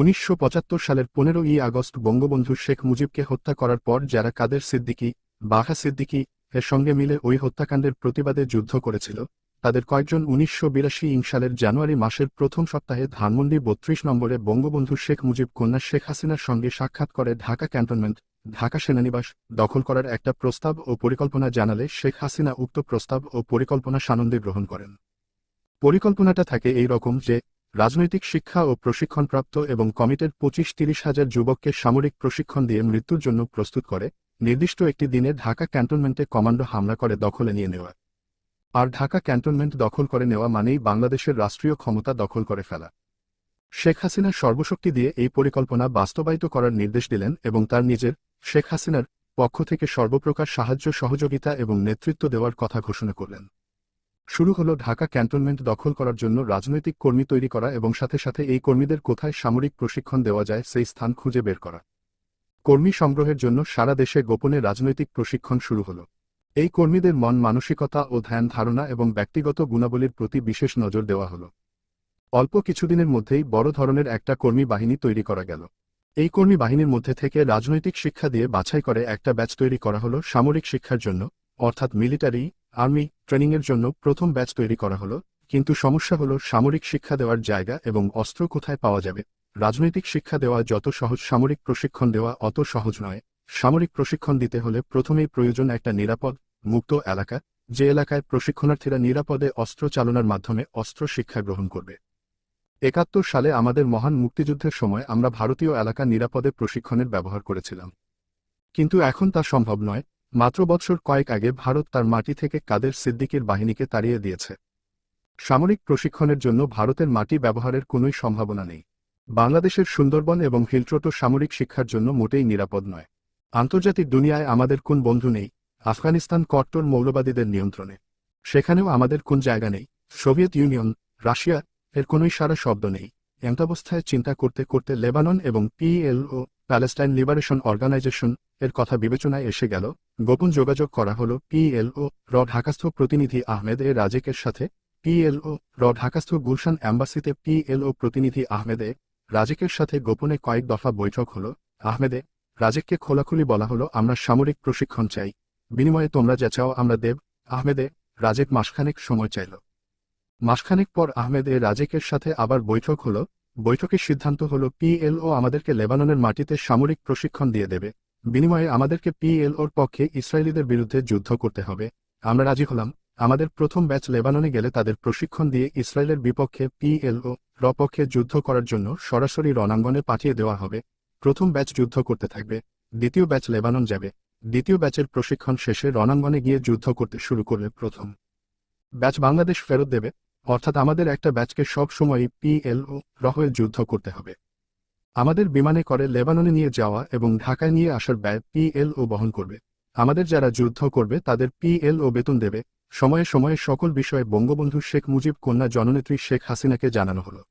উনিশশো পঁচাত্তর সালের পনেরোই আগস্ট বঙ্গবন্ধু শেখ মুজিবকে হত্যা করার পর যারা কাদের সিদ্দিকী, বাঘা সিদ্দিকী এর সঙ্গে মিলে ওই হত্যাকাণ্ডের প্রতিবাদে যুদ্ধ করেছিল, তাদের কয়েকজন উনিশশো বিরাশি ইং সালের জানুয়ারি মাসের প্রথম সপ্তাহে ধানমন্ডি বত্রিশ নম্বরে বঙ্গবন্ধু শেখ মুজিব কন্যা শেখ হাসিনার সঙ্গে সাক্ষাৎ করে ঢাকা ক্যান্টনমেন্ট, ঢাকা সেনানিবাস দখল করার একটা প্রস্তাব ও পরিকল্পনা জানালে শেখ হাসিনা উক্ত প্রস্তাব ও পরিকল্পনা সানন্দে গ্রহণ করেন। পরিকল্পনাটা থাকে এই রকম যে রাজনৈতিক শিক্ষা ও প্রশিক্ষণপ্রাপ্ত এবং কমিটেড পঁচিশ তিরিশ হাজার যুবককে সামরিক প্রশিক্ষণ দিয়ে মৃত্যুর জন্য প্রস্তুত করে, নির্দিষ্ট একটি দিনে ঢাকা ক্যান্টনমেন্টে কমান্ডো হামলা করে দখলে নিয়ে নেওয়া। আর ঢাকা ক্যান্টনমেন্ট দখল করে নেওয়া মানেই বাংলাদেশের রাষ্ট্রীয় ক্ষমতা দখল করে ফেলা। শেখ হাসিনা সর্বশক্তি দিয়ে এই পরিকল্পনা বাস্তবায়িত করার নির্দেশ দিলেন এবং তার নিজের, শেখ হাসিনার, পক্ষ থেকে সর্বপ্রকার সাহায্য, সহযোগিতা এবং নেতৃত্ব দেওয়ার কথা ঘোষণা করলেন। শুরু হলো ঢাকা ক্যান্টনমেন্ট দখল করার জন্য রাজনৈতিক কর্মী তৈরি করা এবং সাথে সাথে এই কর্মীদের কোথায় সামরিক প্রশিক্ষণ দেওয়া যায় সেই স্থান খুঁজে বের করা। কর্মী সংগ্রহের জন্য সারা দেশে গোপনে রাজনৈতিক প্রশিক্ষণ শুরু হলো। এই কর্মীদের মন মানসিকতা ও ধ্যান ধারণা এবং ব্যক্তিগত গুণাবলীর প্রতি বিশেষ নজর দেওয়া হলো। অল্প কিছুদিনের মধ্যেই বড় ধরনের একটা কর্মী বাহিনী তৈরি করা গেল। এই কর্মী বাহিনীর মধ্যে থেকে রাজনৈতিক শিক্ষা দিয়ে বাছাই করে একটা ব্যাচ তৈরি করা হলো সামরিক শিক্ষার জন্য, অর্থাৎ মিলিটারি আর্মি ট্রেনিংয়ের জন্য প্রথম ব্যাচ তৈরি করা হলো, কিন্তু সমস্যা হলো সামরিক শিক্ষা দেওয়ার জায়গা এবং অস্ত্র কোথায় পাওয়া যাবে। রাজনৈতিক শিক্ষা দেওয়া যত সহজ, সামরিক প্রশিক্ষণ দেওয়া অত সহজ নয়। সামরিক প্রশিক্ষণ দিতে হলে প্রথমেই প্রয়োজন একটা নিরাপদ, মুক্ত এলাকা, যে এলাকায় প্রশিক্ষণার্থীরা নিরাপদে অস্ত্র চালনার মাধ্যমে অস্ত্র শিক্ষা গ্রহণ করবে। একাত্তর সালে আমাদের মহান মুক্তিযুদ্ধের সময় আমরা ভারতীয় এলাকা নিরাপদে প্রশিক্ষণের ব্যবহার করেছিলাম। কিন্তু এখন তা সম্ভব নয় মাত্র বৎসর কয়েক আগে ভারত তার মাটি থেকে কাদের সিদ্দিকের বাহিনীকে তাড়িয়ে দিয়েছে। সামরিক প্রশিক্ষণের জন্য ভারতের মাটি ব্যবহারের কোনোই সম্ভাবনা নেই। বাংলাদেশের সুন্দরবন এবং হিলট্রোটো সামরিক শিক্ষার জন্য মোটেই নিরাপদ নয়। আন্তর্জাতিক দুনিয়ায় আমাদের কোন বন্ধু নেই, আফগানিস্তান কট্টর মৌলবাদীদের নিয়ন্ত্রণে। সেখানেও আমাদের কোন জায়গা নেই, সোভিয়েত ইউনিয়ন, রাশিয়া, এর কোনোই সারা শব্দ নেই। এমতাবস্থায় চিন্তা করতে করতে লেবানন এবং পিএলও প্যালেস্টাইন লিবারেশন অর্গানাইজেশন এর কথা বিবেচনায় এসে গেল, গোপন যোগাযোগ করা হল পিএলও র ঢাকাস্থ প্রতিনিধি আহমেদ এ রাজেকের সাথে। পিএলও র ঢাকাস্থ গুলশান অ্যাম্বাসিতে পিএলও প্রতিনিধি আহমেদে রাজেকের সাথে গোপনে কয়েক দফা বৈঠক হল। আহমেদে রাজেককে খোলাখুলি বলা হলো, আমরা সামরিক প্রশিক্ষণ চাই। বিনিময়ে তোমরা যা চাও আমরা দেব। আহমেদে রাজেক মাসখানেক সময় চাইল। মাসখানেক পর আহমেদ রাজেকের সাথে আবার বৈঠক হল। বৈঠকের সিদ্ধান্ত হল পিএলও আমাদেরকে লেবাননের মাটিতে সামরিক প্রশিক্ষণ দিয়ে দেবে। বিনিময়ে আমাদেরকে পিএলওর পক্ষে ইসরায়েলিদের বিরুদ্ধে যুদ্ধ করতে হবে। আমরা রাজি হলাম। আমাদের প্রথম ব্যাচ লেবাননে গেলে তাদের প্রশিক্ষণ দিয়ে ইসরায়েলের বিপক্ষে পিএলও র পক্ষে যুদ্ধ করার জন্য সরাসরি রণাঙ্গনে পাঠিয়ে দেওয়া হবে। প্রথম ব্যাচ যুদ্ধ করতে থাকবে। দ্বিতীয় ব্যাচ লেবানন যাবে। দ্বিতীয় ব্যাচের প্রশিক্ষণ শেষে রণাঙ্গনে গিয়ে যুদ্ধ করতে শুরু করবে প্রথম। ব্যাচ বাংলাদেশ ফেরত দেবে। অর্থাৎ আমাদের একটা ব্যাচকে সব সময়ই পিএলও রহয়ে যুদ্ধ করতে হবে। আমাদের বিমানে করে লেবাননে নিয়ে যাওয়া এবং ঢাকায় নিয়ে আসার ব্যয় পিএলও বহন করবে। আমাদের যারা যুদ্ধ করবে, তাদের পিএলও বেতন দেবে। সময়ে সময়ে সকল বিষয়ে বঙ্গবন্ধু শেখ মুজিব কন্যা জননেত্রী শেখ হাসিনাকে জানানো হলো।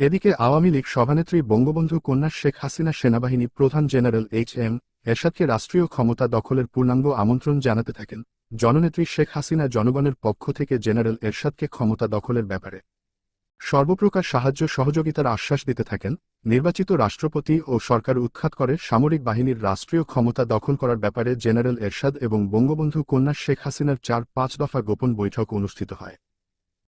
এদিকে আওয়ামী লীগ সভানেত্রী বঙ্গবন্ধু কন্যা শেখ হাসিনা সেনাবাহিনী প্রধান জেনারেল এইচ এম এরশাদকে রাষ্ট্রীয় ক্ষমতা দখলের পূর্ণাঙ্গ আমন্ত্রণ জানাতে থাকেন। জননেত্রী শেখ হাসিনা জনগণের পক্ষ থেকে জেনারেল এরশাদকে ক্ষমতা দখলের ব্যাপারে সর্বপ্রকার সাহায্য সহযোগিতার আশ্বাস দিতে থাকেন, নির্বাচিত রাষ্ট্রপতি ও সরকার উৎখাত করে সামরিক বাহিনীর রাষ্ট্রীয় ক্ষমতা দখল করার ব্যাপারে জেনারেল এরশাদ এবং বঙ্গবন্ধু কন্যা শেখ হাসিনার চার পাঁচ দফা গোপন বৈঠক অনুষ্ঠিত হয়।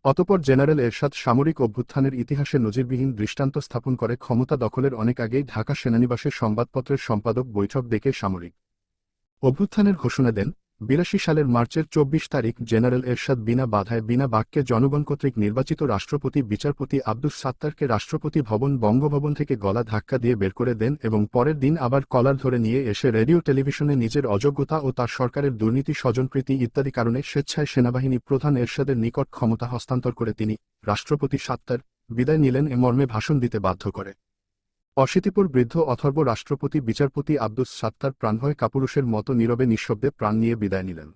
অতপর জেনারেল এরশাদ সামরিক অভ্যুত্থানের ইতিহাসে নজিরবিহীন দৃষ্টান্ত স্থাপন করে ক্ষমতা দখলের অনেক আগেই ঢাকা সেনানিবাসের সংবাদপত্রের সম্পাদক বৈঠক ডেকে সামরিক অভ্যুত্থানের ঘোষণা দেন বিরাশি সালের মার্চের চব্বিশ তারিখ জেনারেল এরশাদ বিনা বাধায় বিনা বাক্যে জনগণ কর্তৃক নির্বাচিত রাষ্ট্রপতি বিচারপতি আব্দুস সাত্তারকে রাষ্ট্রপতি ভবন বঙ্গভবন থেকে গলা ধাক্কা দিয়ে বের করে দেন এবং পরের দিন আবার কলার ধরে নিয়ে এসে রেডিও টেলিভিশনে নিজের অযোগ্যতা ও তার সরকারের দুর্নীতি, স্বজনপ্রীতি ইত্যাদি কারণে স্বেচ্ছায় সেনাবাহিনী প্রধান এরশাদের নিকট ক্ষমতা হস্তান্তর করে তিনি রাষ্ট্রপতি সাত্তার বিদায় নিলেন এ মর্মে ভাষণ দিতে বাধ্য করে। অশীতিপুর বৃদ্ধ অথর্ব রাষ্ট্রপতি বিচারপতি আব্দুস সাত্তার প্রাণভয় কাপুরুষের মতো নীরবে নিঃশব্দে প্রাণ নিয়ে বিদায় নিলেন।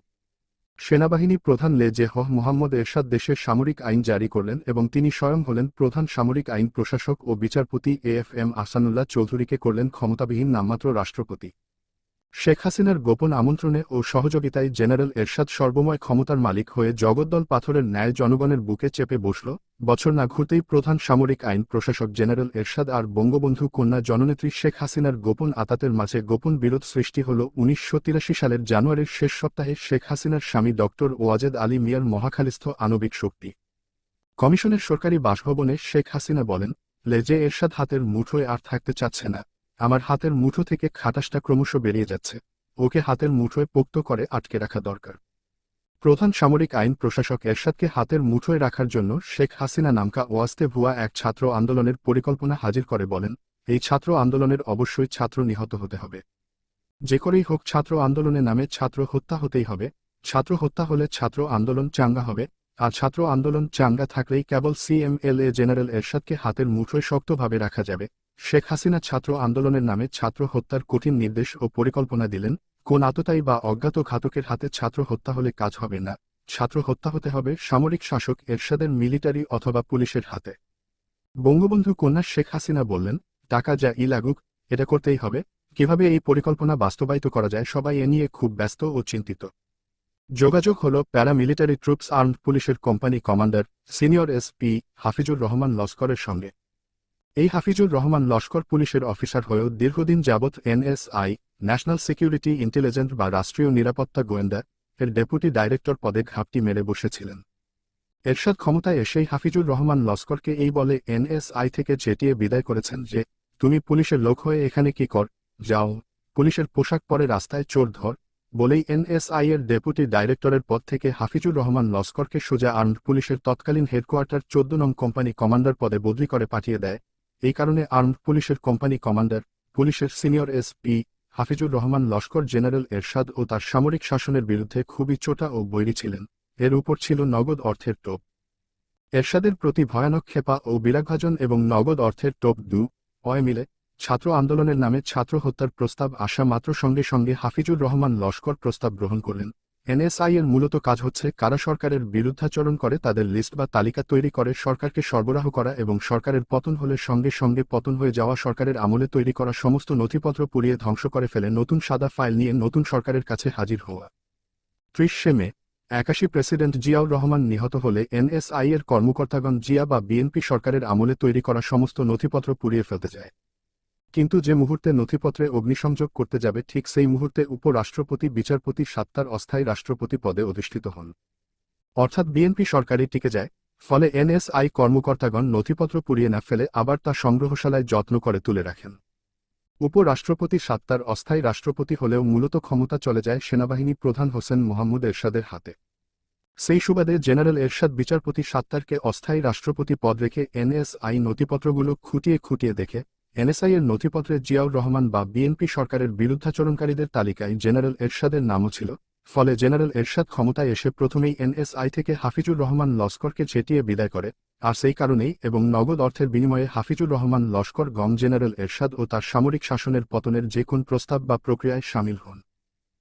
সেনাবাহিনী প্রধান লে জে মোহাম্মদ এরশাদ দেশের সামরিক আইন জারি করলেন এবং তিনি স্বয়ং হলেন প্রধান সামরিক আইন প্রশাসক ও বিচারপতি এ এফ এম আসানুল্লাহ চৌধুরীকে করলেন ক্ষমতাবিহীন নামমাত্র রাষ্ট্রপতি। শেখ হাসিনার গোপন আমন্ত্রণে ও সহযোগিতায় জেনারেল এরশাদ সর্বময় ক্ষমতার মালিক হয়ে জগদ্দল পাথরের ন্যায় জনগণের বুকে চেপে বসল। বছর না ঘুরতেই প্রধান সামরিক আইন প্রশাসক জেনারেল এরশাদ আর বঙ্গবন্ধু কন্যা জননেত্রী শেখ হাসিনার গোপন আতাতের মাঝে গোপন বিরোধ সৃষ্টি হল উনিশশো তিরাশি সালের জানুয়ারির শেষ সপ্তাহে শেখ হাসিনার স্বামী ডক্টর ওয়াজেদ আলী মিয়ার মহাখালিস্থ আণবিক শক্তি। কমিশনের সরকারি বাসভবনে শেখ হাসিনা বলেন লেজে এরশাদ হাতের মুঠোয় আর থাকতে চাচ্ছে না। আমার হাতের মুঠো থেকে খাটাসটা ক্রমশ বেরিয়ে যাচ্ছে। ওকে হাতের মুঠোয় পোক্ত করে আটকে রাখা দরকার। প্রধান সামরিক আইন প্রশাসক এরশাদকে হাতের মুঠোয় রাখার জন্য শেখ হাসিনা নামকা ওয়াস্তে ভুয়া এক ছাত্র আন্দোলনের পরিকল্পনা হাজির করে বলেন, এই ছাত্র আন্দোলনের অবশ্যই ছাত্র নিহত হতে হবে। যে করেই হোক ছাত্র আন্দোলনে নামে ছাত্র হত্যা হতেই হবে। ছাত্র হত্যা হলে ছাত্র আন্দোলন চাঙ্গা হবে। আর ছাত্র আন্দোলন চাঙ্গা থাকলেই কেবল সিএমএলএ জেনারেল এরশাদকে হাতের মুঠোয় শক্তভাবে রাখা যাবে। শেখ হাসিনা ছাত্র আন্দোলনের নামে ছাত্র হত্যার কঠিন নির্দেশ ও পরিকল্পনা দিলেন, কোন আততায়ী বা অজ্ঞাত ঘাতকের হাতে ছাত্র হত্যা হলে কাজ হবে না। ছাত্র হত্যা হতে হবে সামরিক শাসক এরশাদের মিলিটারি অথবা পুলিশের হাতে। বঙ্গবন্ধু কন্যা শেখ হাসিনা বললেন, টাকা যা ই লাগুক, এটা করতেই হবে। কীভাবে এই পরিকল্পনা বাস্তবায়িত করা যায় সবাই এ নিয়ে খুব ব্যস্ত ও চিন্তিত। যোগাযোগ হল প্যারামিলিটারি ট্রুপস আর্মড পুলিশের company commander senior SP Hafizur Rahman লস্করের সঙ্গে। এই হাফিজুর রহমান লস্কর পুলিশের অফিসার হয়েও দীর্ঘদিন যাবৎ এনএসআই, ন্যাশনাল সিকিউরিটি ইন্টেলিজেন্স বা রাষ্ট্রীয় নিরাপত্তা গোয়েন্দা, এর ডেপুটি ডাইরেক্টর পদে ঘাপটি মেরে বসেছিলেন। এরশাদ ক্ষমতায় এসেই হাফিজুর রহমান লস্করকে এই বলে এনএসআই থেকে চেটিয়ে বিদায় করেছেন যে, তুমি পুলিশের লোক হয়ে এখানে কি কর? যাও। পুলিশের পোশাক পরে রাস্তায় চোর ধর। বলেই এনএসআইয়ের ডেপুটি ডাইরেক্টরের পদ থেকে হাফিজুর রহমান লস্করকে সোজা আর্মড পুলিশের তৎকালীন হেডকোয়ার্টার চোদ্দ নং কোম্পানি কমান্ডার পদে বদলি করে পাঠিয়ে দেয়। এই কারণে আর্মড পুলিশের কোম্পানি কমান্ডার, পুলিশের senior SP Hafizur Rahman Laskar general Ershad ও তার সামরিক শাসনের বিরুদ্ধে খুবই চোটা ও বৈরী ছিলেন। এর উপর ছিল নগদ অর্থের টোপ। এরশাদের প্রতি ভয়ানক ক্ষেপা ও বিরাগভাজন এবং নগদ অর্থের টোপ দু, অয় মিলে ছাত্র আন্দোলনের নামে ছাত্র হত্যার প্রস্তাব আসা মাত্র সঙ্গে সঙ্গে হাফিজুর রহমান লস্কর প্রস্তাব গ্রহণ করলেন। এনএসআই এর মূলত কাজ হচ্ছে কারা সরকারের বিরুদ্ধাচরণ করে তাদের লিস্ট বা তালিকা তৈরি করে সরকারকে সরবরাহ করা এবং সরকারের পতন হলে সঙ্গে সঙ্গে পতন হয়ে যাওয়া সরকারের আমলে তৈরি করা সমস্ত নথিপত্র পুড়িয়ে ধ্বংস করে ফেলে নতুন সাদা ফাইল নিয়ে নতুন সরকারের কাছে হাজির হওয়া। ত্রিশে মে, একাশি প্রেসিডেন্ট জিয়াউর রহমান নিহত হলে এনএসআই এর কর্মকর্তাগণ জিয়া বা বিএনপি সরকারের আমলে তৈরি করা সমস্ত নথিপত্র পুড়িয়ে ফেলতে যায় কিন্তু যে মুহূর্তে নথিপত্রে অগ্নিসংযোগ করতে যাবে, ঠিক সেই মুহূর্তে উপরাষ্ট্রপতি বিচারপতি সাত্তার অস্থায়ী রাষ্ট্রপতি পদে অধিষ্ঠিত হন। অর্থাৎ বিএনপি সরকারই টিকে যায়, ফলে এনএসআই কর্মকর্তাগণ নথিপত্র পুড়িয়ে না ফেলে আবার তা সংগ্রহশালায় যত্ন করে তুলে রাখেন। উপরাষ্ট্রপতি সাত্তার অস্থায়ী রাষ্ট্রপতি হলেও মূলত ক্ষমতা চলে যায় সেনাবাহিনী প্রধান হোসেন মোহাম্মদ এরশাদের হাতে। সেই সুবাদে জেনারেল এরশাদ বিচারপতি সাত্তারকে অস্থায়ী রাষ্ট্রপতি পদ রেখে এনএসআই নথিপত্রগুলো খুঁটিয়ে খুঁটিয়ে দেখে এনএসআই এর নথিপত্রে জিয়াউর রহমান বা বিএনপি সরকারের বিরুদ্ধাচরণকারীদের তালিকায় জেনারেল এরশাদের নামও ছিল, ফলে জেনারেল এরশাদ ক্ষমতায় এসে প্রথমেই এনএসআই থেকে হাফিজুর রহমান লস্করকে ছেটিয়ে বিদায় করে, আর সেই কারণেই এবং নগদ অর্থের বিনিময়ে হাফিজুর রহমান লস্কর গম জেনারেল এরশাদ ও তার সামরিক শাসনের পতনের যে কোন প্রস্তাব বা প্রক্রিয়ায় সামিল হন।